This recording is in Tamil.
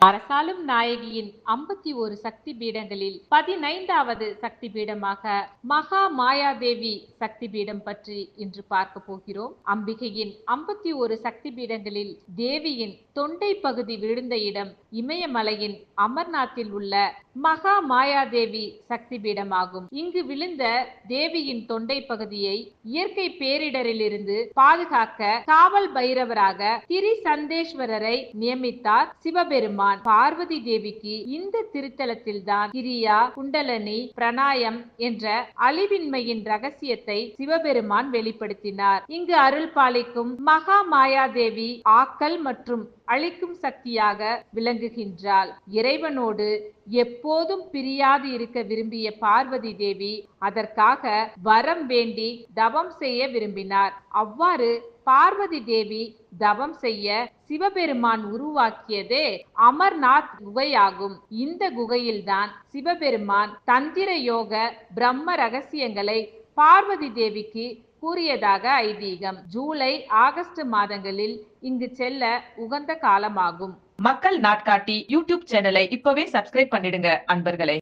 அரசாளும் நாயகியின் ஐம்பத்தி ஒரு சக்தி பீடங்களில் பதினைந்தாவது சக்தி பீடமாக மகா மாயாதேவி சக்தி பீடம் பற்றி இன்று பார்க்க போகிறோம். அம்பிகையின் ஐம்பத்தி ஒரு சக்தி பீடங்களில் தேவியின் தொண்டை பகுதி விழுந்த இடம் இமயமலையின் அமர்நாத்தில் உள்ள மகா மாயாதேவி சக்தி பீடமாகும் இங்கு விழுந்த தேவியின் தொண்டை பகுதியை இயற்கை பேரிடரிலிருந்து பாதுகாக்க காவல் பைரவராக திரி சந்தேஸ்வரரை நியமித்தார் சிவபெருமான். பார்வதி தேவிக்கு இந்த திருத்தலத்தில்தான் கிரியா குண்டலனி பிரணாயம் என்ற அழிவின்மையின் ரகசியத்தை சிவபெருமான் வெளிப்படுத்தினார். இங்கு அருள் பாலிக்கும் மகா மாயாதேவி ஆக்கல் மற்றும் அழிக்கும் சக்தியாக விளங்குகின்றாள். இறைவனோடு எப்போதும் பிரியாது இருக்க விரும்பிய பார்வதி தேவி அதற்காக வரம் வேண்டி தவம் செய்ய விரும்பினார். அவ்வாறு பார்வதி தேவி தவம் செய்ய சிவபெருமான் உருவாக்கியதே அமர்நாத் குகையாகும். இந்த குகையில்தான் சிவபெருமான் தந்திர யோக பிரம்ம ரகசியங்களை பார்வதி தேவிக்கு கூறியதாக ஐதீகம். ஜூலை ஆகஸ்ட் மாதங்களில் இங்கு செல்ல உகந்த காலமாகும். மக்கள் நாட்காட்டி யூடியூப் சேனலை இப்பவே சப்ஸ்கிரைப் பண்ணிடுங்க அன்பர்களே.